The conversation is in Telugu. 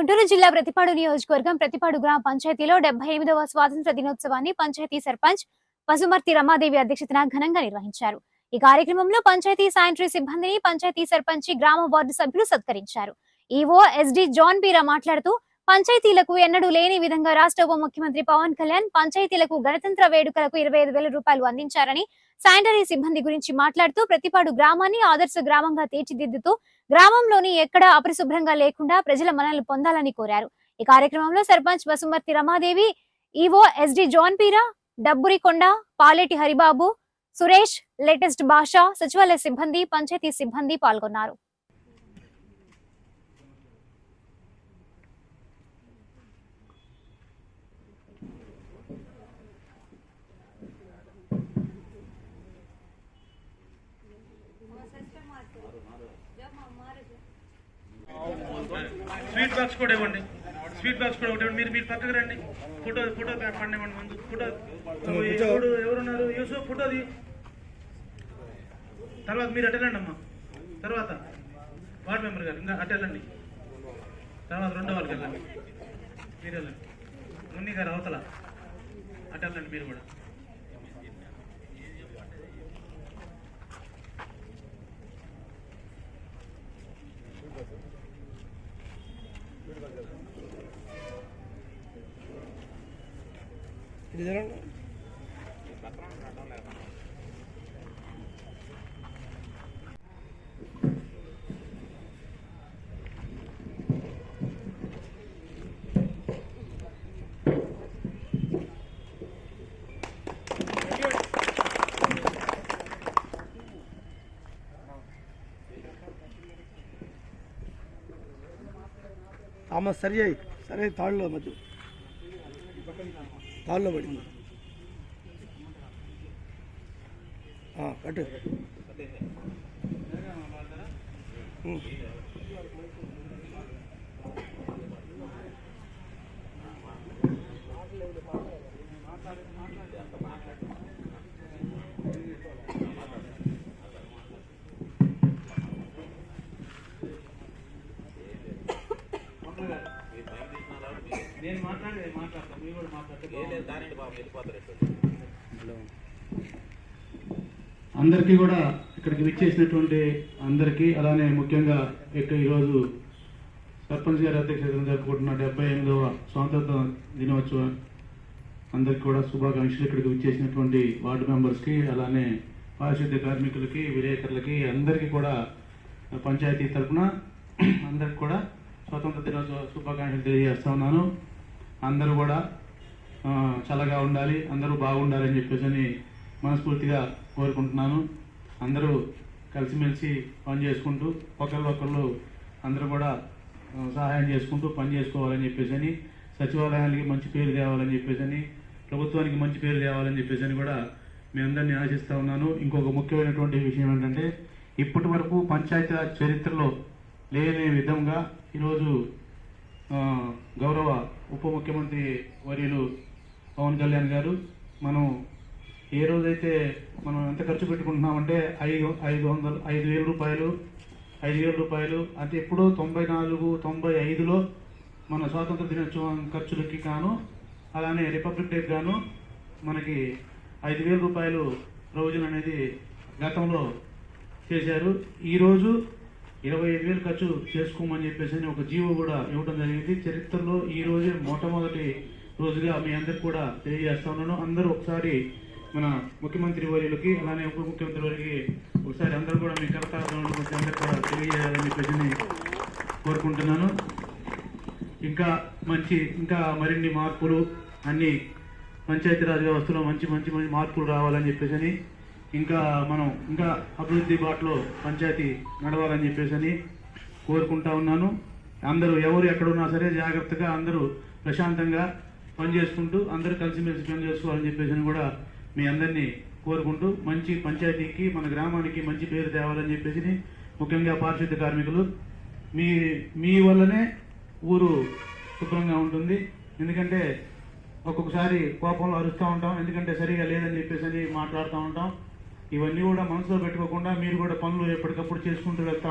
గుంటూరు జిల్లా ప్రతిపాడు నియోజకవర్గం ప్రతిపాడు గ్రామ పంచాయతీలో డెబ్బై ఎనిమిదవ స్వాతంత్ర దినోత్సవాన్ని పంచాయతీ సర్పంచ్ పసుమర్తి రమాదేవి అధ్యక్షతన ఘనంగా నిర్వహించారు. ఈ కార్యక్రమంలో పంచాయతీ శానిటరీ సిబ్బందిని పంచాయతీ సర్పంచి గ్రామ వార్డు సభ్యులు సత్కరించారు. ఈవో ఎస్డి జాన్ బీరా మాట్లాడుతూ పంచాయతీలకు ఎన్నడూ లేని విధంగా రాష్ట్ర ఉప ముఖ్యమంత్రి పవన్ కళ్యాణ్ పంచాయతీలకు గణతంత్ర వేడుకలకు ఇరవై ఐదు వేల రూపాయలు అందించారని శానిటరీ సిబ్బంది గురించి మాట్లాడుతూ ప్రతిపాడు గ్రామాన్ని ఆదర్శ గ్రామంగా తీర్చిదిద్దుతూ గ్రామంలోని ఎక్కడ అపరిశుభ్రంగా లేకుండా ప్రజల మనల్ని పొందాలని కోరారు. ఈ కార్యక్రమంలో sarpanch Basumarthi Ramadevi EO SD John Peera Dabburikonda Paleti Haribabu Suresh latest భాష సచివాలయ సిబ్బంది పంచాయతీ సిబ్బంది పాల్గొన్నారు. స్వీట్ బాక్స్ కూడా ఇవ్వండి. స్వీట్ బాక్స్ కూడా ఒకటి ఇవ్వండి. మీరు మీరు పక్కకు రండి. ఫోటో ఫోటో పండివ్వండి ముందు. ఫోటో ఎవరు ఎవరున్నారు? యూసుఫ్ ఫోటోది తర్వాత మీరు అటెళ్ళండి అమ్మా. తర్వాత వార్డ్ మెంబర్ గారు. ఇంకా అటెళ్ళండి తర్వాత రెండో వాళ్ళకి వెళ్ళండి. మీరు వెళ్ళండి. మున్ని గారు అవతల. అటెళ్ళండి మీరు కూడా. ఇది జరగండి ఆమె సరి అయ్యి సరే తాళ్ళు మధ్య. తాళ్ళలో పడింది ఆ, కట్టు ఉం. నేను మాట్లాడేది మాట్లాడతాను మీరు కూడా మాట్లాడితే అందరికీ కూడా ఇక్కడికి విచ్చేసినటువంటి అందరికీ అలానే ముఖ్యంగా ఇక్కడ ఈరోజు సర్పంచ్ గారి అధ్యక్షతన జరుపుకుంటున్న డెబ్బై ఎనిమిదవ స్వాతంత్ర దినోత్సవం అందరికీ కూడా శుభాకాంక్షలు ఇక్కడికి విచ్చేసినటువంటి వార్డు మెంబర్స్కి అలానే పారిశుద్ధ్య కార్మికులకి విలేకరులకి అందరికీ కూడా పంచాయతీ తరఫున అందరికి కూడా స్వతంత్ర దినోత్సవ శుభాకాంక్షలు తెలియజేస్తా ఉన్నాను. అందరూ కూడా చల్లగా ఉండాలి అందరూ బాగుండాలని చెప్పేసి అని మనస్ఫూర్తిగా కోరుకుంటున్నాను. అందరూ కలిసిమెలిసి పని చేసుకుంటూ ఒకళ్ళొకళ్ళు అందరూ కూడా సహాయం చేసుకుంటూ పని చేసుకోవాలని చెప్పేసి అని సచివాలయానికి మంచి పేరు తేవాలని చెప్పేసి అని ప్రభుత్వానికి మంచి పేరు తేవాలని చెప్పేసి అని కూడా మీ అందరినీ ఆశిస్తా ఉన్నాను. ఇంకొక ముఖ్యమైనటువంటి విషయం ఏంటంటే ఇప్పటి వరకు పంచాయతీరాజ్ చరిత్రలో లేని విధంగా ఈరోజు గౌరవ ఉప ముఖ్యమంత్రి వర్యులు పవన్ కళ్యాణ్ గారు మనం ఏ రోజైతే మనం ఎంత ఖర్చు పెట్టుకుంటున్నామంటే ఐదు ఐదు వందలు ఐదు వేల రూపాయలు ఐదు వేల రూపాయలు అంటే ఎప్పుడో తొంభై నాలుగు తొంభై ఐదులో మన స్వాతంత్ర దినోత్సవం ఖర్చులకి కాను అలానే రిపబ్లిక్ డేకి గాను మనకి ఐదు వేల రూపాయలు ప్రయోజనం అనేది గతంలో చేశారు. ఈరోజు ఇరవై ఐదు వేలు ఖర్చు చేసుకోమని చెప్పేసి అని ఒక జీవో కూడా ఇవ్వడం జరిగింది. చరిత్రలో ఈ రోజే మొట్టమొదటి రోజుగా మీ అందరికి కూడా తెలియజేస్తా ఉన్నాను. అందరూ ఒకసారి మన ముఖ్యమంత్రి వర్యులకి అలానే ఉప ముఖ్యమంత్రి వారికి ఒకసారి అందరూ కూడా మీ కరతార్థం అందరూ కూడా తెలియజేయాలని చెప్పేసి కోరుకుంటున్నాను. ఇంకా మంచి ఇంకా మరిన్ని మార్పులు అన్ని పంచాయతీరాజ్ వ్యవస్థలో మంచి మంచి మంచి మార్పులు రావాలని చెప్పేసి అని ఇంకా మనం ఇంకా అభివృద్ధి బాటలో పంచాయతీ నడవాలని చెప్పేసి అని కోరుకుంటా ఉన్నాను. అందరూ ఎవరు ఎక్కడున్నా సరే జాగ్రత్తగా అందరూ ప్రశాంతంగా పని చేసుకుంటూ అందరూ కలిసిమెలిసి పని చేసుకోవాలని చెప్పేసి అని కూడా మీ అందరినీ కోరుకుంటూ మంచి పంచాయతీకి మన గ్రామానికి మంచి పేరు తేవాలని చెప్పేసి ముఖ్యంగా పారిశుద్ధ కార్మికులు. మీ మీ వల్లనే ఊరు శుభ్రంగా ఉంటుంది. ఎందుకంటే ఒక్కొక్కసారి కోపంలో అరుస్తూ ఉంటాం ఎందుకంటే సరిగా లేదని చెప్పేసి అని మాట్లాడుతూ ఉంటాం. ఇవన్నీ కూడా మనసులో పెట్టుకోకుండా మీరు కూడా పనులు ఎప్పటికప్పుడు చేసుకుంటూ వెళ్తా